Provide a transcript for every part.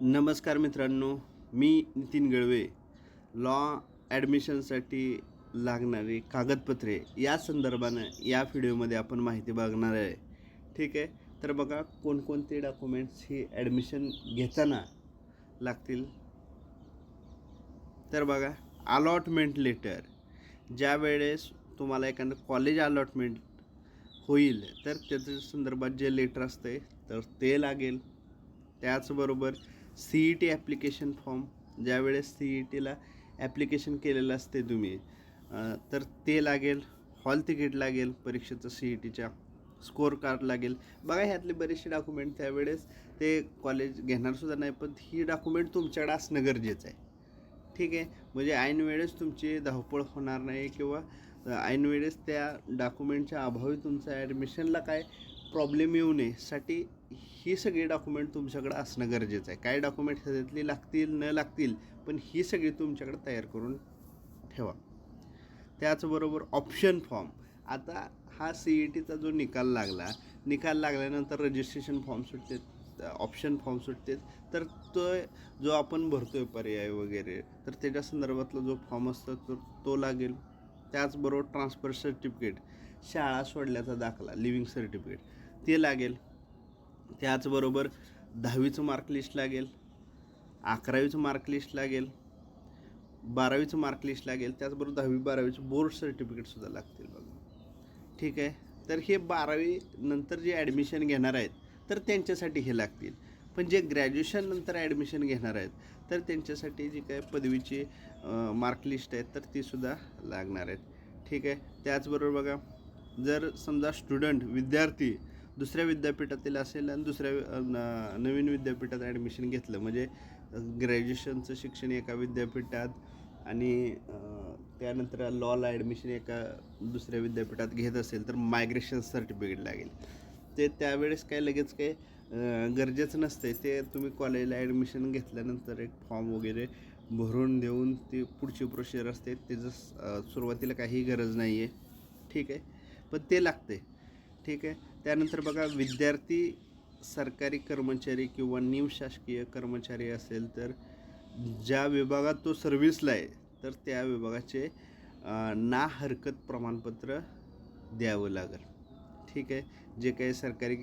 नमस्कार मित्रांनो मी नितीन गळवे लॉ ॲडमिशनसाठी लागणारी कागदपत्रे या संदर्भानं या व्हिडिओमध्ये आपण माहिती बघणार आहे. ठीक आहे? तर बघा कोणकोणते डॉक्युमेंट्स ही ॲडमिशन घेताना लागतील? तर बघा अलॉटमेंट लेटर ज्या वेळेस तुम्हाला एखादं कॉलेज अलॉटमेंट होईल तर त्याच्या संदर्भात जे लेटर असते तर ते लागेल. त्याचबरोबर C E T application form ज्यावेळेस सी ई टीला ॲप्लिकेशन केलेलं असते तुम्ही तर ते लागेल हॉल तिकीट लागेल परीक्षेचं सी ई टीच्या स्कोअर कार्ड लागेल. बघा ह्यातले बरेचसे डॉक्युमेंट त्यावेळेस ते कॉलेज घेणारसुद्धा नाही पण ही डॉक्युमेंट तुमच्याकडे असणं गरजेचं आहे. ठीक आहे? म्हणजे ऐन वेळेस तुमची धावपळ होणार नाही किंवा ऐनवेळेस त्या डॉक्युमेंटच्या अभावी तुमचं ॲडमिशनला काय प्रॉब्लेम येऊ नये साठी हे सगळे डॉक्युमेंट तुमच्याकडे असणं गरजेचं आहे. काय डॉक्युमेंट ह्याच्यातली लागतील न लागतील पण ही सगळी तुमच्याकडे तयार करून ठेवा. त्याचबरोबर ऑप्शन फॉर्म आता हा सी ई टीचा जो निकाल लागला निकाल लागल्यानंतर रजिस्ट्रेशन फॉर्म सुटते ऑप्शन फॉर्म सुटते तर तो जो आपण भरतो आहे पर्याय वगैरे तर त्याच्या संदर्भातला जो फॉर्म असतो तो तो लागेल. त्याचबरोबर ट्रान्सफर सर्टिफिकेट शाळा सोडल्याचा दाखला लिव्हिंग सर्टिफिकेट ते लागेल. त्याचबरोबर दहावीचं मार्कलिस्ट लागेल अकरावीचं मार्कलिस्ट लागेल बारावीचं मार्कलिस्ट लागेल त्याचबरोबर दहावी बारावीचं बोर्ड सर्टिफिकेटसुद्धा लागतील बघा. ठीक आहे? तर हे बारावी नंतर जे ॲडमिशन घेणार आहेत तर त्यांच्यासाठी हे लागतील. पण जे ग्रॅज्युएशन नंतर ॲडमिशन घेणार आहेत तर त्यांच्यासाठी जी काय पदवीची मार्कलिस्ट आहेत तर तीसुद्धा लागणार आहेत. ठीक आहे? त्याचबरोबर बघा जर समजा स्टुडंट विद्यार्थी दुसऱ्या विद्यापीठातील असेल आणि दुसऱ्या न- नवीन विद्यापीठात ॲडमिशन घेतलं. म्हणजे ग्रॅज्युएशनचं शिक्षण एका विद्यापीठात आणि त्यानंतर लॉला ॲडमिशन एका दुसऱ्या विद्यापीठात घेत असेल तर मायग्रेशन सर्टिफिकेट लागेल. ते त्यावेळेस काय लगेच काय गरजेचं नसते ते तुम्ही कॉलेजला ॲडमिशन घेतल्यानंतर एक फॉर्म वगैरे भरून देऊन ती पुढची प्रोसिजर असते. त्याचं सुरुवातीला काही गरज नाही आहे ठीक आहे? पण ते लागते ठीक आहे? त्यानंतर बघा विद्यार्थी सरकारी कर्मचारी किंवा निमशासकीय कर्मचारी असेल तर ज्या विभागात तो सर्व्हिसला आहे तर त्या विभागाचे ना हरकत प्रमाणपत्र द्यावं लागेल. ठीक आहे? जे काही सरकारी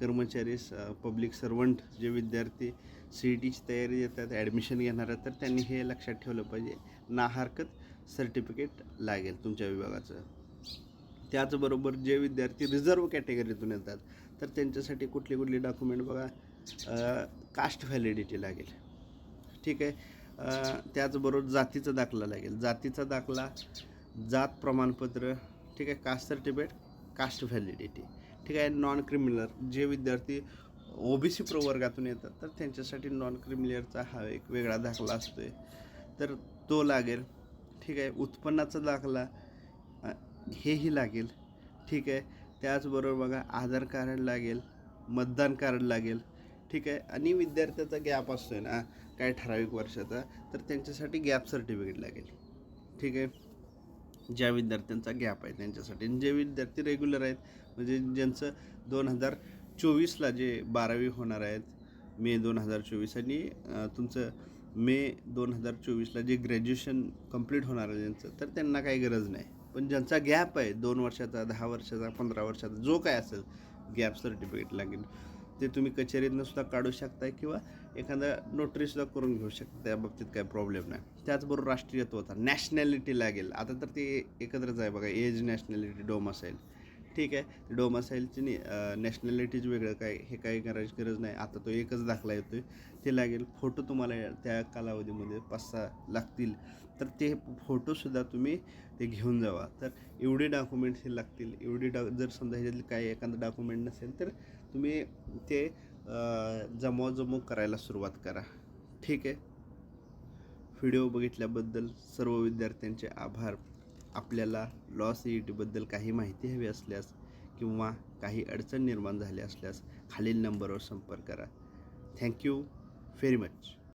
कर्मचारी पब्लिक सर्वंट जे विद्यार्थी सी ई टीची तयारी देतात ॲडमिशन घेणार तर त्यांनी हे लक्षात ठेवलं पाहिजे. ना हरकत सर्टिफिकेट लागेल तुमच्या विभागाचं. त्याचबरोबर जे विद्यार्थी रिझर्व कॅटेगरीतून येतात तर त्यांच्यासाठी कुठली कुठली डॉक्युमेंट बघा कास्ट व्हॅलिडिटी लागेल. ठीक आहे? त्याचबरोबर जातीचा दाखला लागेल. जातीचा दाखला जात प्रमाणपत्र ठीक आहे? कास्ट सर्टिफिकेट कास्ट व्हॅलिडिटी ठीक आहे? नॉन क्रिमिनल जे विद्यार्थी ओ बी सी प्रवर्गातून येतात तर त्यांच्यासाठी नॉन क्रिमिनलचा हा एक वेगळा दाखला असतो आहे तर तो लागेल. ठीक आहे? उत्पन्नाचा दाखला हेही लागेल. ठीक आहे. त्याचबरोबर बघा आधार कार्ड लागेल मतदान कार्ड लागेल. ठीक आहे. आणि विद्यार्थ्याचा गॅप असतो आहे ना काय ठराविक वर्षाचा तर त्यांच्यासाठी गॅप सर्टिफिकेट लागेल. ठीक आहे. ज्या विद्यार्थ्यांचा गॅप आहे त्यांच्यासाठी. आणि जे विद्यार्थी रेग्युलर आहेत म्हणजे ज्यांचं दोन हजार चोवीसला जे बारावी होणार आहेत मे दोन हजार चोवीस आणि तुमचं मे दोन हजार चोवीसला जे ग्रॅज्युएशन कंप्लीट होणार आहे ज्यांचं तर त्यांना काही गरज नाही. पण ज्यांचा गॅप आहे दोन वर्षाचा दहा वर्षाचा पंधरा वर्षाचा जो काय असेल गॅप सर्टिफिकेट लागेल. ते तुम्ही कचेरीतनं सुद्धा काढू शकताय किंवा एखादा नोटरीसुद्धा करून घेऊ शकता. त्या बाबतीत काही प्रॉब्लेम नाही. त्याचबरोबर राष्ट्रीयत्वाचा नॅशनॅलिटी लागेल. आता तर ते एकत्रच आहे बघा एज नॅशनॅलिटी डोमासाईल ठीक आहे? ते डोमासाईलची नाही नॅशनॅलिटीज वेगळं काय हे काही करायची गरज नाही. आता तो एकच दाखला येतो आहे ते लागेल. फोटो तुम्हाला त्या कालावधीमध्ये पाच सहा लागतील. तर ते फोटोसुद्धा तुम्ही ते घेऊन जावा. तर एवढे डॉक्युमेंट्स हे लागतील. एवढे डॉ जर समजा ह्याच्यातले काही एखादं डॉक्युमेंट नसेल तर तुम्ही ते जमवाजमव करायला सुरुवात करा. ठीक आहे? व्हिडिओ बघितल्याबद्दल सर्व विद्यार्थ्यांचे आभार. आपल्याला लॉ सी ई टीबद्दल काही माहिती हवी असल्यास किंवा काही अडचण निर्माण झाली असल्यास खालील नंबरवर संपर्क करा. Thank you very much.